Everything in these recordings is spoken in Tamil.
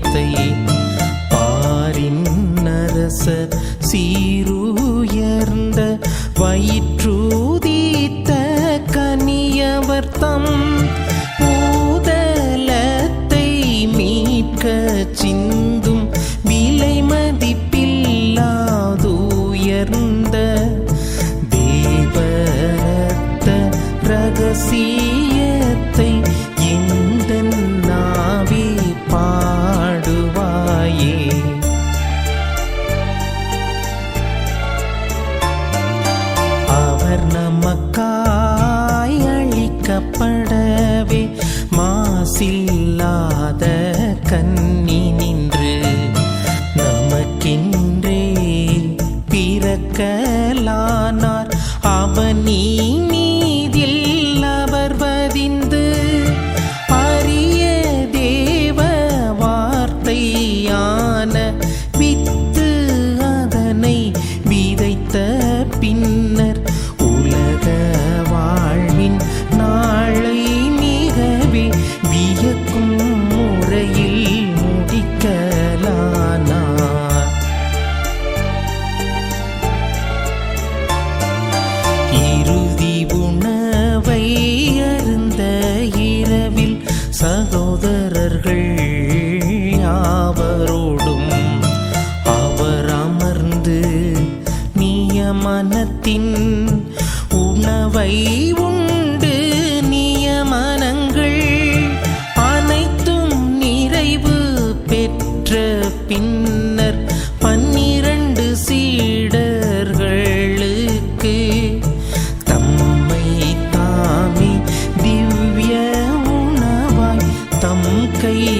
இதயத்தை பாரின் அரச சீருயர்ந்த வயிற்றூதித்த கனியவர்த்தம் பூதலத்தை மீட்க சிந்தும் விலை மதிப்பில்லாதுயர்ந்த தேவரத்த ரகசிய இலக்கலானார் அவனீ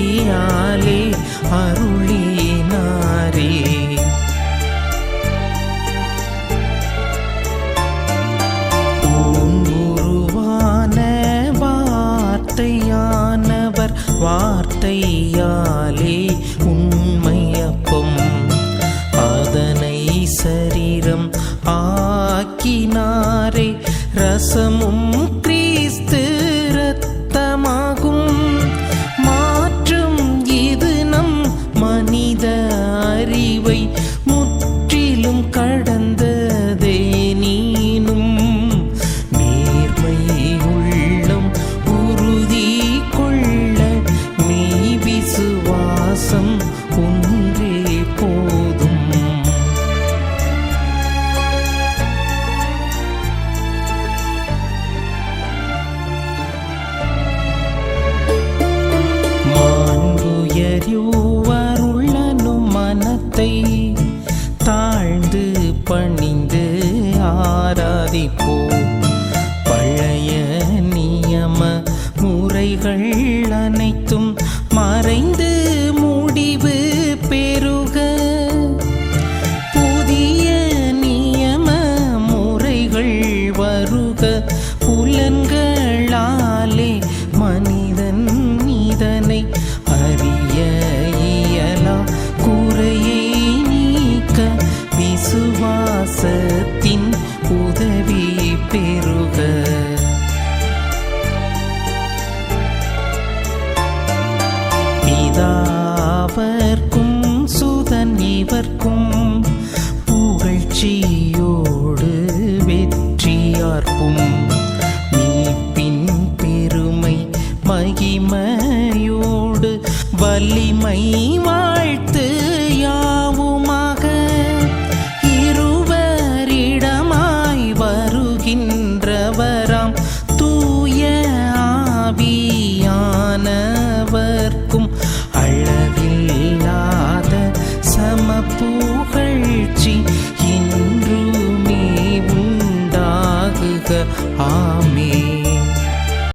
அருளியாலே அருளினாரே. உருவான வார்த்தையானவர் வார்த்தை பழைய நியம முறைகள் அனைத்தும் மறைந்து వలిమై